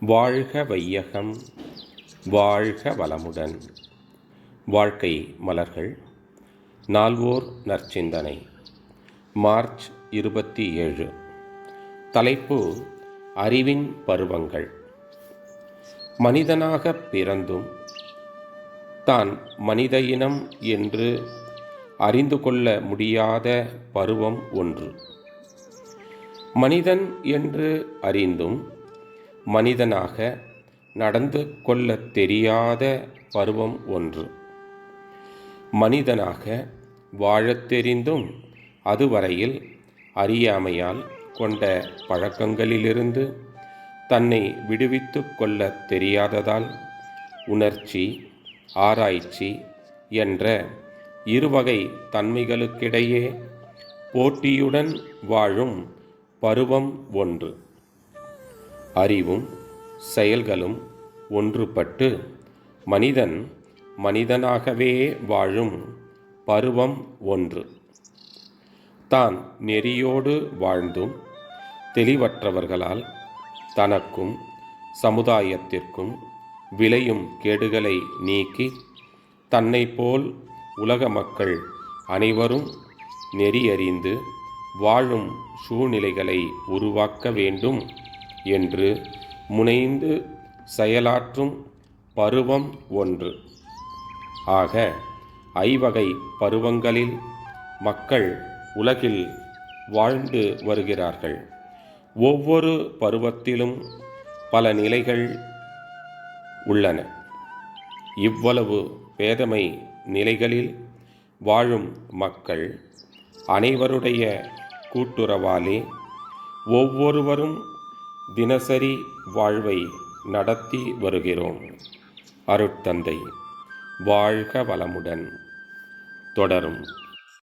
வாழ்க வையகம் வாழ்க வளமுடன். வாழ்க்கை மலர்கள் நால்வோர் நற்சிந்தனை. மார்ச் இருபத்தி ஏழு. தலைப்பு அறிவின் பருவங்கள். மனிதனாக பிறந்தும் தான் மனித இனம் என்று அறிந்து கொள்ள முடியாத பருவம் ஒன்று. மனிதன் என்று அறிந்தும் மனிதனாக நடந்து கொள்ளத் தெரியாத பருவம் ஒன்று. மனிதனாக வாழத் தெரிந்தும் அதுவரையில் அறியாமையால் கொண்ட பழக்கங்களிலிருந்து தன்னை விடுவித்து கொள்ள தெரியாததால் உணர்ச்சி ஆராய்ச்சி என்ற இருவகை தன்மைகளுக்கிடையே போட்டியுடன் வாழும் பருவம் ஒன்று. அறிவும் செயல்களும் ஒன்றுபட்டு மனிதன் மனிதனாகவே வாழும் பருவம் ஒன்று. தான் நெறியோடு வாழ்ந்தும் தெளிவற்றவர்களால் தனக்கும் சமுதாயத்திற்கும் விளையும் கேடுகளை நீக்கி தன்னை போல் உலக மக்கள் அனைவரும் நெறியறிந்து வாழும் சூழ்நிலைகளை உருவாக்க வேண்டும் என்று முனைந்து செயலாற்றும் பருவம் ஒன்று. ஆக ஐவகை பருவங்களில் மக்கள் உலகில் வாழ்ந்து வருகிறார்கள். ஒவ்வொரு பருவத்திலும் பல நிலைகள் உள்ளன. இவ்வளவு பேதமை நிலைகளில் வாழும் மக்கள் அனைவருடைய கூட்டுறவாலே ஒவ்வொருவரும் தினசரி வாழ்வை நடத்தி வருகிறோம். அருட்தந்தை வாழ்க வளமுடன். தொடரும்.